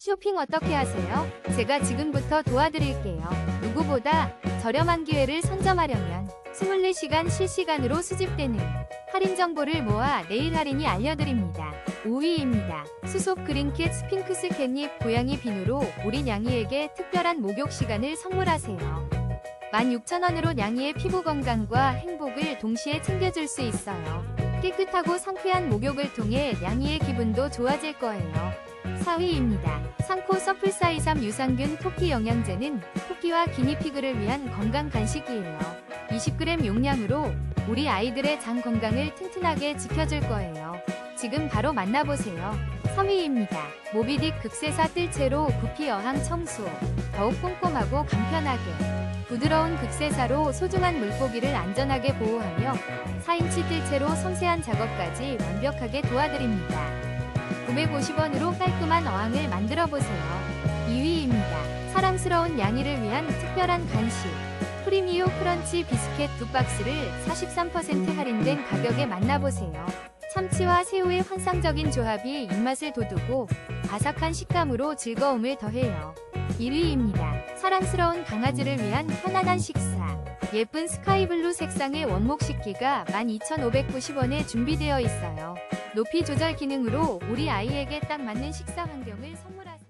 쇼핑 어떻게 하세요? 제가 지금부터 도와드릴게요. 누구보다 저렴한 기회를 선점하려면 24시간 실시간으로 수집되는 할인 정보를 모아 내일 할인이 알려드립니다. 5위입니다. 수속 그린캣 스핑크스 캣닙 고양이 비누로 우리 냥이에게 특별한 목욕 시간을 선물하세요. 16,000원으로 냥이의 피부 건강과 행복을 동시에 챙겨줄 수 있어요. 깨끗하고 상쾌한 목욕을 통해 냥이의 기분도 좋아질 거예요. 4위입니다. 상코 서플사 23 유산균 토끼 영양제는 토끼와 기니피그를 위한 건강 간식이에요. 20g 용량으로 우리 아이들의 장 건강을 튼튼하게 지켜줄 거예요. 지금 바로 만나보세요. 3위입니다. 모비딕 극세사 뜰채로 부피 어항 청소. 더욱 꼼꼼하고 간편하게. 부드러운 극세사로 소중한 물고기를 안전하게 보호하며 4인치 뜰채로 섬세한 작업까지 완벽하게 도와드립니다. 950원으로 깔끔한 어항을 만들어 보세요. 2위입니다. 사랑스러운 양이를 위한 특별한 간식. 프리미오 크런치 비스켓 두 박스를 43% 할인된 가격에 만나보세요. 참치와 새우의 환상적인 조합이 입맛을 돋우고 바삭한 식감으로 즐거움을 더해요. 1위입니다. 사랑스러운 강아지를 위한 편안한 식사. 예쁜 스카이블루 색상의 원목 식기가 12,590원에 준비되어 있어요. 높이 조절 기능으로 우리 아이에게 딱 맞는 식사 환경을 선물하세요.